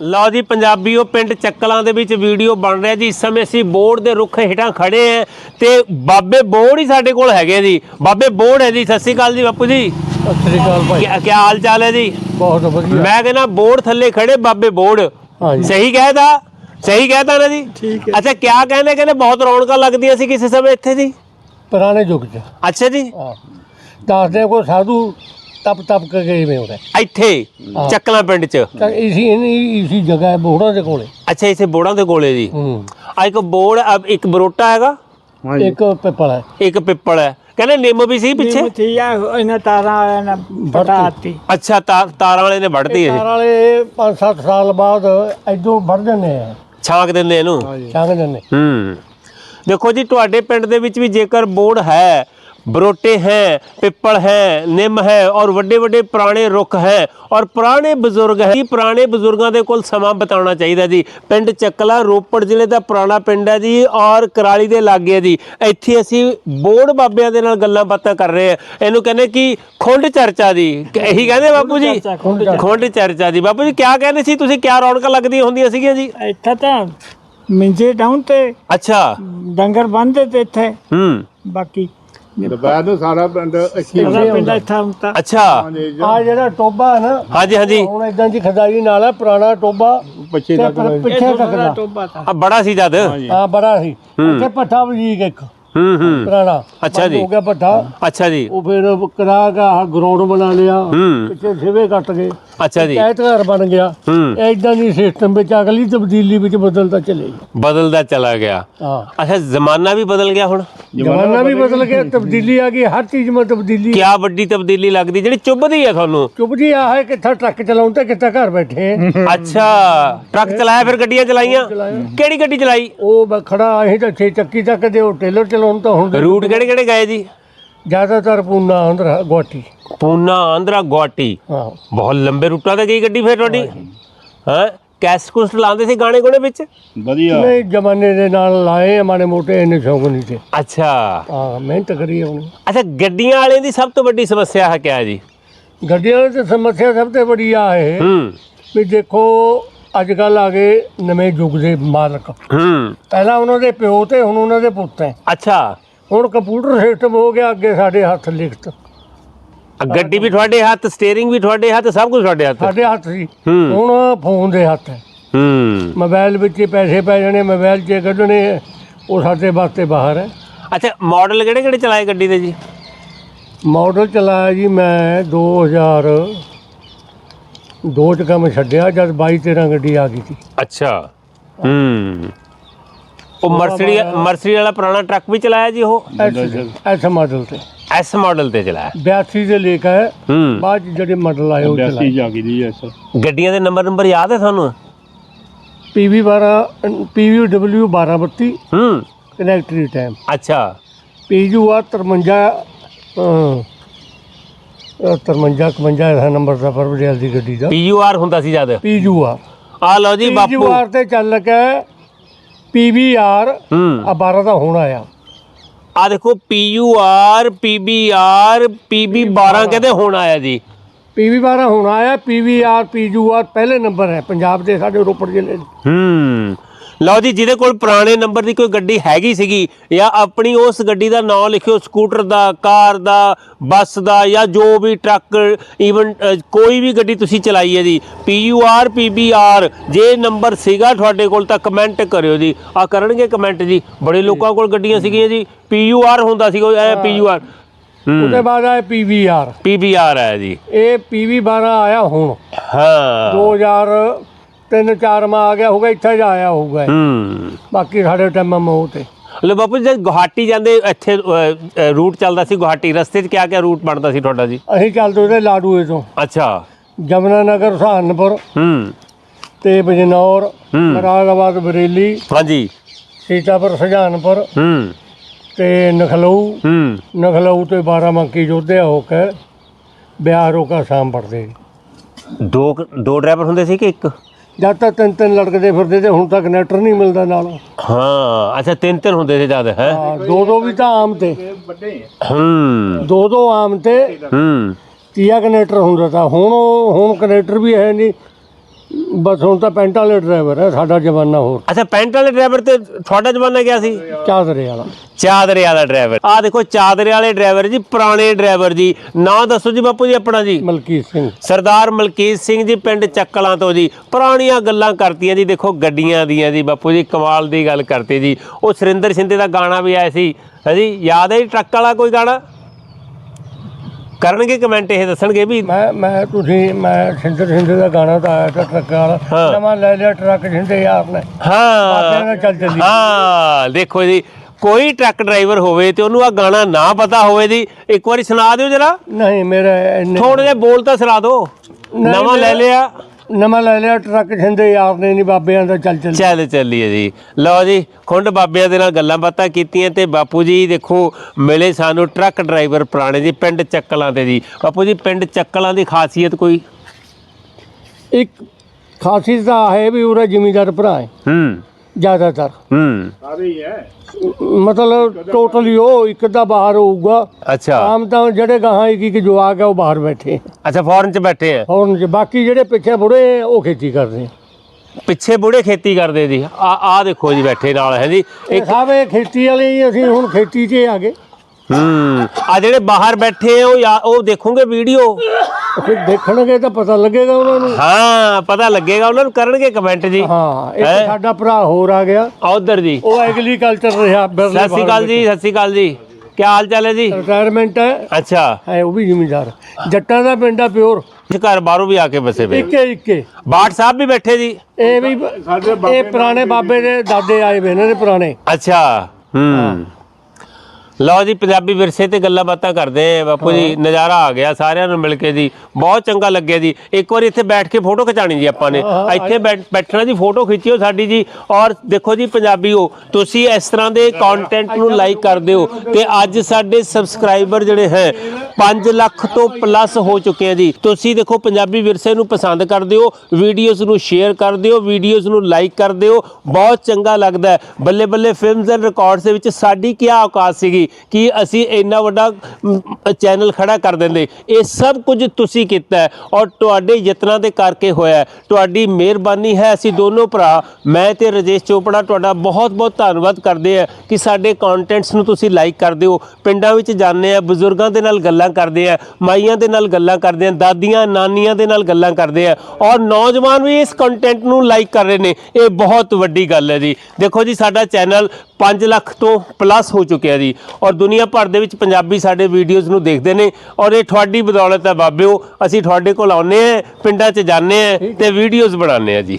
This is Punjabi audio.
ਲਓ ਜੀ ਪੰਜਾਬੀਓ ਪਿੰਡ ਚੱਕਲਾਂ ਦੇ ਵਿੱਚ ਵੀਡੀਓ ਬਣ ਰਿਹਾ ਜੀ। ਇਸ ਸਮੇਂ ਅਸੀਂ ਬੋਰਡ ਦੇ ਰੁੱਖ ਹੇਠਾਂ ਖੜੇ ਆਂ ਤੇ ਬਾਬੇ ਬੋਰਡ ਹੀ ਸਾਡੇ ਕੋਲ ਹੈਗੇ ਜੀ। ਬਾਬੇ ਬੋਰਡ ਹੈ ਜੀ। ਸਤਿ ਸ਼੍ਰੀ ਅਕਾਲ ਜੀ ਬਾਪੂ ਜੀ। ਸਤਿ ਸ੍ਰੀ ਅਕਾਲ ਭਾਈ। ਕੀ ਕੀ ਹਾਲ ਚਾਲ ਹੈ ਜੀ? ਬਹੁਤ ਵਧੀਆ। ਮੈਂ ਕਹਿੰਦਾ ਬੋਰਡ ਥੱਲੇ ਖੜੇ ਬਾਬੇ ਬੋਰਡ। ਸਹੀ ਕਹਿਦਾ ਸਹੀ ਕਹਿਤਾ ਨਾ ਜੀ? ਠੀਕ ਅੱਛਾ ਕਿਆ ਕਹਿੰਦੇ? ਕਹਿੰਦੇ ਬਹੁਤ ਰੌਣਕਾਂ ਲੱਗਦੀਆਂ ਸੀ ਕਿਸੇ ਸਮੇਂ ਇੱਥੇ ਜੀ। ਪੁਰਾਣੇ ਯੁੱਗ ਚ। ਅੱਛਾ ਜੀ। ਹਾਂ। ਦੱਸਦੇ ਕੋ ਸਾਧੂ ਤਪ ਤਪ ਕੇ ਗਏ ਵੇ ਉਹਦੇ। ਇੱਥੇ ਹਾਂ। ਚੱਕਲਾਂ ਪਿੰਡ 'ਚ? ਤਾਂ ਇਸੀ ਇਨੀ ਇਸੀ ਜਗ੍ਹਾ ਹੈ ਬੋੜਾ ਦੇ ਕੋਲੇ। ਅੱਛਾ ਇਸੇ ਬੋਰਡਾਂ ਦੇ ਕੋਲੇ ਜੀ? ਹੂੰ। ਆ ਇੱਕ ਬੋਰਡ ਆ ਇੱਕ ਬਰੋਟਾ ਹੈਗਾ? ਇੱਕ ਪਿੱਪਲ ਹੈ। ਇੱਕ ਪਿੱਪਲ ਹੈ। ਕਹਿੰਦੇ ਨਿੰਮ ਵੀ ਸੀ ਪਿੱਛੇ? ਥੀ ਆ ਇਹਨਾਂ ਤਾਰਾਂ ਵਾਲਿਆਂ ਨੇ ਪਟਾਤੀ। ਅੱਛਾ ਤਾਰ ਤਾਰਾਂ ਵਾਲੇ ਨੇ ਵੱਢਤੀ ਤਾਰ ਇਹ ਵਾਲੇ 5-7 ਸਾਲ ਬਾਅਦ ਐਦੋਂ ਵੜ ਜਾਂਦੇ ਆ। ਛਾਂਕ ਦਿੰਦੇ ਇਹਨੂੰ? ਛਾਂਗ ਜਾਂਦੇ ਹੂੰ। ਦੇਖੋ ਜੀ ਤੁਹਾਡੇ ਪਿੰਡ ਦੇ ਵਿੱਚ ਵੀ ਜੇਕਰ ਬੋਰਡ ਹੈ ਬਰੋਟੇ ਹੈ ਪਿੱਪਲ ਹੈ ਨਿੰਮ ਹੈ ਔਰ ਵੱਡੇ ਵੱਡੇ ਪੁਰਾਣੇ ਰੁੱਖ ਹੈ ਔਰ ਪੁਰਾਣੇ ਬਜ਼ੁਰਗ ਹੈ। ਜੀ ਪੁਰਾਣੇ ਬਜ਼ੁਰਗਾਂ ਦੇ ਕੋਲ ਸਮਾਂ ਬਿਤਾਉਣਾ ਚਾਹੀਦਾ ਜੀ? ਪਿੰਡ ਚੱਕਲਾ ਰੋਪੜ ਜ਼ਿਲ੍ਹੇ ਦਾ ਪੁਰਾਣਾ ਪਿੰਡ ਹੈ ਜੀ ਔਰ ਕਰਾਲੀ ਦੇ ਲਾਗੇ ਜੀ। ਇੱਥੇ ਅਸੀਂ ਬੋਰਡ ਬਾਬਿਆਂ ਦੇ ਨਾਲ ਗੱਲਾਂ ਬਾਤਾਂ ਕਰ ਰਹੇ ਹਾਂ। ਇਹਨੂੰ ਕਹਿੰਦੇ ਕਿ ਖੁੰਡ ਚਰਚਾ ਦੀ ਇਹੀ ਕਹਿੰਦੇ ਬਾਪੂ ਜੀ? ਖੁੰਡ ਚਰਚਾ ਦੀ ਬਾਪੂ ਜੀ ਕਿਆ ਕਹਿੰਦੇ ਸੀ? ਤੁਸੀਂ ਕਿਆ ਰੌਣਕਾਂ ਲੱਗਦੀਆਂ ਹੁੰਦੀਆਂ ਸੀਗੀਆਂ ਜੀ? ਇੱਥੇ ਤਾਂ ਮਿੰਜੇ ਡਾਊਨ ਤੇ ਅੱਛਾ। ਡੰਗਰ ਬੰਨਦੇ ਤੇ ਇੱਥੇ। ਹੂੰ। ਬਾਕੀ ਦੁਪਹਿਰ ਨੂੰ ਸਾਰਾ ਪਿੰਡ ਇੱਥੇ ਸਾਰਾ ਪਿੰਡ ਇੱਥੇ ਹੁੰਦਾ ਅੱਛਾ। ਆ ਜਿਹੜਾ ਟੋਬਾ ਹੈ ਨਾ ਹਾਂਜੀ ਹਾਂਜੀ। ਹੁਣ ਇਦਾਂ ਦੀ ਖਦਾਈ ਨਾਲ ਹੈ ਪੁਰਾਣਾ ਟੋਬਾ। ਪਿੱਛੇ ਤੇ ਤੱਕ ਪਰ ਪਿੱਛੇ ਤੱਕ ਦਾ। ਟੋਬਾ ਤਾਂ। ਆ ਬੜਾ ਸੀ ਜਦ। ਹਾਂ ਬੜਾ ਸੀ। ਇੱਥੇ ਪੱਠਾ ਵਜੀਕ ਇੱਕ। ਹੂੰ ਹੂੰ। ਪੁਰਾਣਾ। ਅੱਛਾ ਬੰਦ ਜੀ। ਹੋ ਗਿਆ ਪੱਠਾ ਅੱਛਾ ਜੀ। ਉਹ ਫਿਰ ਕਰਾ ਕੇ ਗਰਾਊਂਡ ਬਣਾ ਲਿਆ। ਹੂੰ। ਪਿੱਛੇ ਸਿਵੇ ਕੱਟ ਗਏ। ਅੱਛਾ ਜੀ। ਐਤ ਘਰ ਬਣ ਗਿਆ। ਹੂੰ। ਐਦਾਂ ਦੀ ਸਿਸਟਮ ਵਿੱਚ ਅਗਲੀ ਤਬਦੀਲੀ ਵਿੱਚ ਬਦਲਦਾ ਚਲੇ ਗਿਆ ਬਦਲਦਾ ਚਲਾ ਗਿਆ। ਹਾਂ। ਅੱਛਾ ਜ਼ਮਾਨਾ ਵੀ ਬਦਲ ਗਿਆ ਹੁਣ। ਜ਼ਮਾਨਾ ਵੀ ਬਦਲ ਗਿਆ ਤਬਦੀਲੀ ਆ ਗਈ। ਹਰ ਚੀਜ਼ ਵਿੱਚ ਤਬਦੀਲੀ। ਕਿਆ ਵੱਡੀ ਤਬਦੀਲੀ ਲੱਗਦੀ ਜਿਹੜੀ ਚੁੱਭਦੀ ਹੈ ਤੁਹਾਨੂੰ? ਚੁੱਭਦੀ ਆ ਹੈ ਕਿੱਥੇ ਟਰੱਕ ਚਲਾਉਣ ਤੇ ਕਿੱਥੇ ਘਰ ਬੈਠੇ ਅੱਛਾ ਟਰੱਕ ਚਲਾਇਆ ਫਿਰ ਗੱਡੀਆਂ ਚਲਾਈਆਂ? ਕਿਹੜੀ ਗੱਡੀ ਚਲਾਈ? ਉਹ ਬ- ਖੜਾ ਅਸੀਂ ਤਾਂ ਛੇ ਚੱਕੀ ਤੱਕ ਦੇ ਉਹ ਟੇਲਰ ਚਲਾਉਣ ਤਾਂ ਹੁਣ ਰੂਟ ਕਿਹੜੇ ਕਿਹੜੇ ਗਏ ਜੀ? ਜ਼ਿਆਦਾਤਰ ਪੂਨਾ ਆਂਧਰਾ ਗੁਆਟੀ ਪੂਨਾ ਆਂਧਰਾ ਗੁਆਟੀ ਹਾਂ। ਬਹੁਤ ਲੰਬੇ ਰੂਟਾਂ ਤੇ ਗਈ ਗੱਡੀ ਫਿਰ ਤੁਹਾਡੀ? ਹਾਂ ਕੈਸਟ ਕੁਸਟ ਲਾਉਂਦੇ ਸੀ ਗਾਣੇ ਕੋਲੇ ਵਿੱਚ? ਵਧੀਆ। ਨਹੀਂ ਜ਼ਮਾਨੇ ਦੇ ਨਾਲ ਲਾਏ ਮਾੜੇ ਮੋਟੇ ਇੰਨੇ ਸ਼ੌਕ ਨਹੀਂ ਤੇ ਅੱਛਾ। ਹਾਂ ਮਿਹਨਤ ਕਰੀ ਆਪਣੀ ਅੱਛਾ ਗੱਡੀਆਂ ਵਾਲਿਆਂ ਦੀ ਸਭ ਤੋਂ ਵੱਡੀ ਸਮੱਸਿਆ ਹੈ ਕਿਆ ਜੀ? ਗੱਡੀਆਂ ਦੀ ਤਾਂ ਸਮੱਸਿਆ ਸਭ ਤੋਂ ਬੜੀ ਆ ਹੈ ਹੂੰ। ਵੀ ਦੇਖੋ ਅੱਜ ਕੱਲ ਆ ਗਏ ਨਵੇਂ ਯੁੱਗ ਦੇ ਮਾਲਕ। ਹੂੰ। ਪਹਿਲਾਂ ਉਹਨਾਂ ਦੇ ਪਿਓ ਤੇ ਹੁਣ ਉਹਨਾਂ ਦੇ ਪੁੱਤ ਹੈ ਅੱਛਾ। ਹੁਣ ਕੰਪਿਊਟਰ ਸਿਸਟਮ ਹੋ ਗਿਆ ਅੱਗੇ ਸਾਡੇ ਹੱਥ ਲਿਖਤ। ਗੱਡੀ ਵੀ ਤੁਹਾਡੇ ਹੱਥ ਸਟੀਅਰਿੰਗ ਵੀ ਤੁਹਾਡੇ ਹੱਥ ਸਭ ਕੁਝ ਤੁਹਾਡੇ ਹੱਥ? ਸਾਡੇ ਹੱਥ ਸੀ। ਹੂੰ। ਹੁਣ ਫੋਨ ਦੇ ਹੱਥ ਹੈ ਹੂੰ। ਮੋਬਾਈਲ ਵਿੱਚ ਹੀ ਪੈਸੇ ਪੈ ਜਾਣੇ ਮੋਬਾਈਲ 'ਚ ਕੱਢਣੇ ਉਹ ਸਾਡੇ ਵਾਸਤੇ ਬਾਹਰ ਹੈ ਅੱਛਾ ਮਾਡਲ ਕਿਹੜੇ ਕਿਹੜੇ ਚਲਾਏ ਗੱਡੀ ਦੇ ਜੀ? ਮਾਡਲ ਚਲਾਇਆ ਜੀ ਮੈਂ 2000 ਦੋ ਚ ਕੰਮ ਛੱਡਿਆ ਜਦ 22 13 ਗੱਡੀ ਆ ਗਈ ਸੀ। ਅੱਛਾ। ਹੂੰ। ਉਹ ਮਰਸਡੀ ਮਰਸਡੀ ਵਾਲਾ ਪੁਰਾਣਾ ਟਰੱਕ ਵੀ ਚਲਾਇਆ ਜੀ ਉਹ? ਐਸ ਮਾਡਲ ਤੇ। ਐਸ ਮਾਡਲ ਤੇ ਚਲਾਇਆ। 82 ਦੇ ਲੈ ਕੇ ਬਾਅਦ 'ਚ ਜਿਹੜੇ ਮਾਡਲ ਆਏ ਉਹ 82 ਚਲਾਏ। ਜਾ ਗਈ ਦੀ ਐਸ। ਗੱਡੀਆਂ ਦੇ ਨੰਬਰ ਨੰਬਰ ਯਾਦ ਹੈ ਤੁਹਾਨੂੰ? PV 12 PVW 1232 ਹੂੰ। ਕਨੈਕਟਰੀ ਟਾਈਮ। ਅੱਛਾ। PU ਆ 53 ਅਹ, ਅਹ, 53 51 ਦਾ ਨੰਬਰ ਦਾ ਪਰਵਰਿਆਲ ਦੀ ਗੱਡੀ ਦਾ। ਪੀਯੂਆਰ ਹੁੰਦਾ ਸੀ ਜਦ। PU ਆ ਆ ਲਓ ਜੀ ਬਾਪੂ। PUR ਤੇ ਚੱਲ ਕੇ PVR ਹੂੰ। ਆ 12 ਦਾ ਹੁਣ ਆ ਦੇਖੋ ਪੀਯੂਆਰ ਪੀਬੀਆਰ ਪੀਬੀ 12 ਕਹਿੰਦੇ ਹੁਣ ਆਇਆ ਜੀ? PV 12 ਹੁਣ ਆਇਆ PVR PUR ਪਹਿਲੇ ਨੰਬਰ ਹੈ ਪੰਜਾਬ ਦੇ ਸਾਡੇ ਰੋਪੜ ਜ਼ਿਲ੍ਹੇ ਦੇ। ਹੂੰ। ਲਓ ਜੀ ਜਿਹਦੇ ਕੋਲ ਪੁਰਾਣੇ ਨੰਬਰ ਦੀ ਕੋਈ ਗੱਡੀ ਹੈਗੀ ਸੀਗੀ ਜਾਂ ਆਪਣੀ ਉਸ ਗੱਡੀ ਦਾ ਨਾਮ ਲਿਖਿਓ ਸਕੂਟਰ ਦਾ ਕਾਰ ਦਾ ਬੱਸ ਦਾ ਜਾਂ ਜੋ ਵੀ ਟਰੱਕ ਈਵਨ ਕੋਈ ਵੀ ਗੱਡੀ ਤੁਸੀਂ ਚਲਾਈ ਹੈ ਜੀ PUR PBR ਜੇ ਨੰਬਰ ਸੀਗਾ ਤੁਹਾਡੇ ਕੋਲ ਤਾਂ ਕਮੈਂਟ ਕਰਿਓ ਜੀ। ਆ ਕਰਨਗੇ ਕਮੈਂਟ ਜੀ। ਬੜੇ ਲੋਕਾਂ ਕੋਲ ਗੱਡੀਆਂ ਸੀਗੀਆਂ ਜੀ। PUR ਹੁੰਦਾ ਸੀ ਉਹ ਇਹ PUR ਉਹਦੇ ਬਾਅਦ ਆਇਆ PVR PBR ਆਇਆ ਜੀ। ਇਹ PV 12 ਆਇਆ ਹੁਣ। ਹਾਂ। 2003 4 ਮਾ ਆ ਗਿਆ ਹੋਊਗਾ ਇੱਥੇ ਜਾ ਆਇਆ ਹੋਊਗਾ ਇਹ। ਹੂੰ। ਬਾਕੀ ਸਾਡੇ ਟਾਈਮ ਮੋਹ ਤੇ। ਲੈ ਬਾਪੂ ਜੀ ਜਦ ਗੁਹਾਟੀ ਜਾਂਦੇ ਇੱਥੇ ਰੂਟ ਚੱਲਦਾ ਸੀ ਗੁਹਾਟੀ ਰਸਤੇ 'ਚ ਕਿਆ ਕਿਆ ਰੂਟ ਬਣਦਾ ਸੀ ਤੁਹਾਡਾ ਜੀ? ਅਸੀਂ ਚੱਲਦੇ ਉਹਦੇ ਲਾਡੂਏ ਤੋਂ ਅੱਛਾ। ਜਮਨਾ ਨਗਰ ਸਹਾਰਨਪੁਰ ਹੂੰ। ਤੇ ਬਜਨੌਰ ਹੂੰ। ਮਰਾਦਾਬਾਦ ਬਰੇਲੀ ਹਾਂਜੀ। ਸੀਤਾਪੁਰ ਸੁਜਾਨਪੁਰ ਹੂੰ। ਤੇ ਨਖਲਊ। ਹੂੰ। ਨਖਲਊ ਤੇ ਬਾਰਾਮੰਕੀ ਜੋਧਿਆ ਹੋ ਕੇ ਬਿਹਾਰੋਂ ਕਾ ਸ਼ਾਮ ਪੜਦੇ। ਦੋ ਕੁ- ਦੋ ਡਰਾਈਵਰ ਹੁੰਦੇ ਸੀ ਕਿ ਇੱਕ? ਜਦ ਤੱਕ ਤਿੰਨ ਤਿੰਨ ਲੜਕਦੇ ਫਿਰਦੇ ਤੇ ਹੁਣ ਤੱਕ ਕਨੈਕਟਰ ਨਹੀਂ ਮਿਲਦਾ ਨਾਲ। ਹਾਂ ਅੱਛਾ ਤਿੰਨ ਤਿੰਨ ਹੁੰਦੇ ਸੀ ਜਦ ਹੈ? ਦੋ ਦੋ ਵੀ ਤਾਂ ਆਮ ਤੇ। ਹੂੰ। ਦੋ ਦੋ ਆਮ ਤੇ ਹੂੰ। ਤੀਆ ਕਨੈਕਟਰ ਹੁੰਦਾ ਤਾਂ ਹੁਣ ਹੁਣ ਕਨੈਕਟਰ ਵੀ ਹੈ ਨਹੀਂ। ਬਸ ਹੁਣ ਤਾਂ ਪੈਂਟ ਵਾਲੇ ਡਰਾਈਵਰ ਹੈ ਸਾਡਾ ਜ਼ਮਾਨਾ ਹੋਰ। ਅੱਛਾ ਪੈਂਟ ਵਾਲੇ ਡਰਾਈਵਰ ਤੇ ਤੁਹਾਡਾ ਜ਼ਮਾਨਾ ਗਿਆ ਸੀ? ਚਾਦਰੇ ਵਾਲਾ। ਚਾਦਰੇ ਵਾਲਾ ਡਰਾਈਵਰ। ਆਹ ਦੇਖੋ ਚਾਦਰੇ ਵਾਲੇ ਡਰਾਈਵਰ ਜੀ ਪੁਰਾਣੇ ਡਰਾਈਵਰ ਜੀ। ਨਾਂ ਦੱਸੋ ਜੀ ਬਾਪੂ ਜੀ ਆਪਣਾ ਜੀ। ਮਲਕੀਤ ਸਿੰਘ। ਸਰਦਾਰ ਮਲਕੀਤ ਸਿੰਘ ਜੀ ਪਿੰਡ ਚੱਕਲਾਂ ਤੋਂ ਜੀ। ਪੁਰਾਣੀਆਂ ਗੱਲਾਂ ਕਰਤੀਆਂ ਜੀ ਦੇਖੋ ਗੱਡੀਆਂ ਦੀਆਂ ਜੀ ਬਾਪੂ ਜੀ ਕਮਾਲ ਦੀ ਗੱਲ ਕਰਤੀ ਜੀ। ਉਹ ਸੁਰਿੰਦਰ ਸਿੰਧੇ ਦਾ ਗਾਣਾ ਵੀ ਆਇਆ ਸੀ। ਹਾਂਜੀ ਯਾਦ ਹੈ ਜੀ ਟਰੱਕ ਵਾਲਾ ਕੋਈ ਗਾਣਾ? ਕਰਨਗੇ ਕਮੈਂਟ ਇਹ ਦੱਸਣਗੇ ਵੀ ਮੈਂ ਮੈਂ ਤੁਸੀਂ ਮੈਂ ਸਿੰਦਰ ਸਿੰਦੇ ਦਾ ਗਾਣਾ ਤਾਂ ਆਇਆ ਤਾਂ ਟਰੱਕ ਹਾਂ। ਵਾਲਾ ਨਵਾਂ ਲੈ ਲਿਆ ਟਰੱਕ ਸਿੰਦੇ ਯਾਰ ਨੇ। ਬਾਬਿਆਂ ਹਾਂ ਨਾਲ ਚੱਲ ਚੱਲੀ। ਹਾਂ ਦੇਖੋ ਜੀ ਕੋਈ ਟਰੱਕ ਡਰਾਈਵਰ ਹੋਵੇ ਤੇ ਉਹਨੂੰ ਆ ਗਾਣਾ ਨਾ ਪਤਾ ਹੋਵੇ ਜੀ ਇੱਕ ਵਾਰੀ ਸੁਣਾ ਦਿਓ ਜਰਾ। ਨਹੀਂ ਮੇਰਾ ਇੰਨੇ ਥੋੜੇ ਜਿਹਾ ਬੋਲ ਤਾਂ ਸੁਣਾ ਦਿਓ। ਨਵਾਂ ਲੈ ਲਿਆ। ਨਵਾਂ ਲੈ ਲਿਆ ਟਰੱਕ ਸਿੰਦੇ ਯਾਰ ਨੇ ਨਹੀਂ ਬਾਬਿਆਂ ਦਾ ਚੱਲ ਚੱਲੀ। ਚੱਲ ਚੱਲੀਏ ਜੀ। ਲਓ ਜੀ ਖੁੰਡ ਬਾਬਿਆਂ ਦੇ ਨਾਲ ਗੱਲਾਂ ਬਾਤਾਂ ਕੀਤੀਆਂ ਤੇ ਬਾਪੂ ਜੀ ਦੇਖੋ ਮਿਲੇ ਸਾਨੂੰ ਟਰੱਕ ਡਰਾਈਵਰ ਪੁਰਾਣੇ ਜੀ ਪਿੰਡ ਚੱਕਲਾਂ ਤੇ ਜੀ। ਬਾਪੂ ਜੀ ਪਿੰਡ ਚੱਕਲਾਂ ਦੀ ਖਾਸੀਅਤ ਕੋਈ? ਇੱਕ ਖਾਸੀਅਤ ਤਾਂ ਹੈ ਵੀ ਉਹਦਾ ਜ਼ਿਮੀਦਾਰ ਭਰਾ ਹੈ। ਹੂੰ। ਜ਼ਿਆਦਾਤਰ। ਹੂੰ। ਸਾਰੇ ਹੀ ਹੈ। ਮਤਲਬ ਟੋਟਲੀ ਉਹ ਇੱਕ ਦਾ ਬਾਹਰ ਹੋਊਗਾ। ਅੱਛਾ। ਆਮ ਤਾਂ ਜਿਹੜੇ ਗਾਹਾਂ ਇੱਕ ਇੱਕ ਜਵਾਕ ਹੈ ਉਹ ਬਾਹਰ ਬੈਠੇ ਅੱਛਾ ਫੌਰਨ ਚ ਬੈਠੇ ਆ? ਔਰ ਜੇ ਬਾਕੀ ਜਿਹੜੇ ਪਿੱਛੇ ਬੁੜੇ ਉਹ ਖੇਤੀ ਕਰਦੇ ਪਿੱਛੇ ਬੁੜੇ ਖੇਤੀ ਕਰਦੇ ਜੀ। ਆ ਆ ਦੇਖੋ ਜੀ ਬੈਠੇ ਨਾਲ ਹੈ ਜੀ। ਇਹ ਇਹ ਖੇਤੀ ਵਾਲੇ ਹੀ ਅਸੀਂ ਹੁਣ ਖੇਤੀ 'ਚ ਆ ਗਏ। ਹੂੰ। ਆ ਜਿਹੜੇ ਬਾਹਰ ਬੈਠੇ ਆ ਉਹ ਯਾ- ਉਹ ਦੇਖੋਗੇ ਵੀਡੀਓ? ਫਿਰ ਦੇਖਣਗੇ ਤਾਂ ਪਤਾ ਲੱਗੇਗਾ ਉਹਨਾਂ ਨੂੰ। ਹਾਂ ਪਤਾ ਲੱਗੇਗਾ ਉਹਨਾਂ ਨੂੰ ਕਰਨਗੇ ਕਮੈਂਟ ਜੀ। ਹਾਂ ਇੱਕ? ਸਾਡਾ ਭਰਾ ਹੋਰ ਆ ਗਿਆ। ਉਧਰ ਜੀ। ਉਹ ਐਗਰੀਕਲਚਰ ਰਿਹਾ ਸਤਿ ਸ਼੍ਰੀ ਅਕਾਲ ਜੀ ਸਤਿ ਸ਼੍ਰੀ ਅਕਾਲ ਜੀ। ਕੀ ਹਾਲ ਚਾਲ ਹੈ ਜੀ? ਰਿਟਾਇਰਮੈਂਟ ਹੈ। ਅੱਛਾ। ਹੈ ਉਹ ਵੀ ਜ਼ਿਮੀਦਾਰ। ਜੱਟਾਂ ਦਾ ਪਿੰਡ ਆ ਪਿਓਰ। ਘਰ ਬਾਹਰੋਂ ਵੀ ਆ ਕੇ ਬਸੇ ਵੇ ਇੱਕੇ ਇੱਕੇ। ਬਾਟ ਸਾਹਿਬ ਵੀ ਬੈਠੇ ਜੀ। ਇਹ ਵੀ ਸਾਡੇ ਇਹ ਪੁਰਾਣੇ ਬਾਬੇ ਦੇ ਦਾਦੇ ਆਏ ਵੇ ਨੇ ਪੁਰਾਣੇ। ਅੱਛਾ ਹੂੰ। ਲਓ ਜੀ ਪੰਜਾਬੀ ਵਿਰਸੇ ਤੇ ਗੱਲਾਂ ਬਾਤਾਂ ਕਰਦੇ ਆ ਬਾਪੂ ਜੀ ਨਜ਼ਾਰਾ ਆ ਗਿਆ ਸਾਰਿਆਂ ਨੂੰ ਮਿਲ ਕੇ ਜੀ ਬਹੁਤ ਚੰਗਾ ਲੱਗਿਆ ਜੀ। ਇੱਕ ਵਾਰੀ ਇੱਥੇ ਬੈਠ ਕੇ ਫੋਟੋ ਖਿਚਾਣੀ ਜੀ ਆਪਾਂ ਨੇ। ਇੱਥੇ ਬੈਠ- ਬੈਠਣਾ ਜੀ ਫੋਟੋ ਖਿੱਚਿਓ ਸਾਡੀ ਜੀ। ਔਰ ਦੇਖੋ ਜੀ ਪੰਜਾਬੀਓ ਤੁਸੀਂ ਇਸ ਤਰ੍ਹਾਂ ਦੇ ਕੰਟੈਂਟ ਨੂੰ ਲਾਈਕ ਕਰਦੇ ਹੋ ਤੇ ਅੱਜ ਸਾਡੇ ਸਬਸਕ੍ਰਾਈਬਰ ਜਿਹੜੇ ਹੈ 5 ਲੱਖ ਤੋਂ ਪਲੱਸ ਹੋ ਚੁੱਕੇ ਆ ਜੀ। ਤੁਸੀਂ ਦੇਖੋ ਪੰਜਾਬੀ ਵਿਰਸੇ ਨੂੰ ਪਸੰਦ ਕਰਦੇ ਹੋ ਵੀਡੀਓਜ਼ ਨੂੰ ਸ਼ੇਅਰ ਕਰਦੇ ਹੋ ਵੀਡੀਓਜ਼ ਨੂੰ ਲਾਈਕ ਕਰਦੇ ਹੋ। ਬਹੁਤ ਚੰਗਾ ਲੱਗਦਾ ਹੈ। ਬੱਲੇ ਬੱਲੇ ਫਿਲਮਸ ਐਂਡ ਰਿਕਾਰਡਸ ਦੇ ਵਿੱਚ ਸਾਡੀ ਕੀ ਔਕਾਤ ਸੀਗੀ? ਕਿ ਅਸੀਂ ਇੰਨਾ ਵੱਡਾ ਚੈਨਲ ਖੜਾ ਕਰ ਦਿੰਦੇ। ਇਹ ਸਭ ਕੁਝ ਤੁਸੀਂ ਕੀਤਾ ਔਰ ਤੁਹਾਡੇ ਯਤਨਾਂ ਦੇ ਕਰਕੇ ਹੋਇਆ ਤੁਹਾਡੀ ਮਿਹਰਬਾਨੀ ਹੈ ਅਸੀਂ ਦੋਨੋਂ ਭਰਾ। ਮੈਂ ਤੇ ਰਜੇਸ਼ ਚੋਪੜਾ ਤੁਹਾਡਾ ਬਹੁਤ ਬਹੁਤ ਧੰਨਵਾਦ ਕਰਦੇ ਆ ਕਿ ਸਾਡੇ ਕੰਟੈਂਟਸ ਨੂੰ ਤੁਸੀਂ ਲਾਈਕ ਕਰਦੇ ਹੋ ਪਿੰਡਾਂ ਵਿੱਚ ਜਾਂਦੇ ਆ ਬਜ਼ੁਰਗਾਂ ਦੇ ਨਾਲ ਗੱਲਾਂ ਕਰਦੇ ਆ ਮਾਈਆਂ ਦੇ ਨਾਲ ਗੱਲਾਂ ਕਰਦੇ ਆ ਦਾਦੀਆਂ, ਨਾਨੀਆਂ ਦੇ ਨਾਲ ਗੱਲਾਂ ਕਰਦੇ ਆ ਔਰ ਨੌਜਵਾਨ ਵੀ ਇਸ ਕੰਟੈਂਟ ਨੂੰ ਲਾਈਕ ਕਰ ਰਹੇ ਨੇ। ਇਹ ਬਹੁਤ ਵੱਡੀ ਗੱਲ ਹੈ ਜੀ। ਦੇਖੋ ਜੀ, ਸਾਡਾ ਚੈਨਲ 5 ਲੱਖ ਤੋਂ ਪਲੱਸ ਹੋ ਚੁੱਕਿਆ ਜੀ। ਔਰ ਦੁਨੀਆ ਭਰ ਦੇ ਵਿੱਚ ਪੰਜਾਬੀ ਸਾਡੇ ਵੀਡੀਓਜ਼ ਨੂੰ ਦੇਖਦੇ ਨੇ ਔਰ ਇਹ ਤੁਹਾਡੀ ਬਦੌਲਤ ਹੈ ਬਾਬਿਓ। ਅਸੀਂ ਤੁਹਾਡੇ ਕੋਲ ਆਉਂਦੇ ਆ ਪਿੰਡਾਂ 'ਚ ਜਾਂਦੇ ਆ ਤੇ ਵੀਡੀਓਜ਼ ਬਣਾਉਂਦੇ ਆ ਜੀ।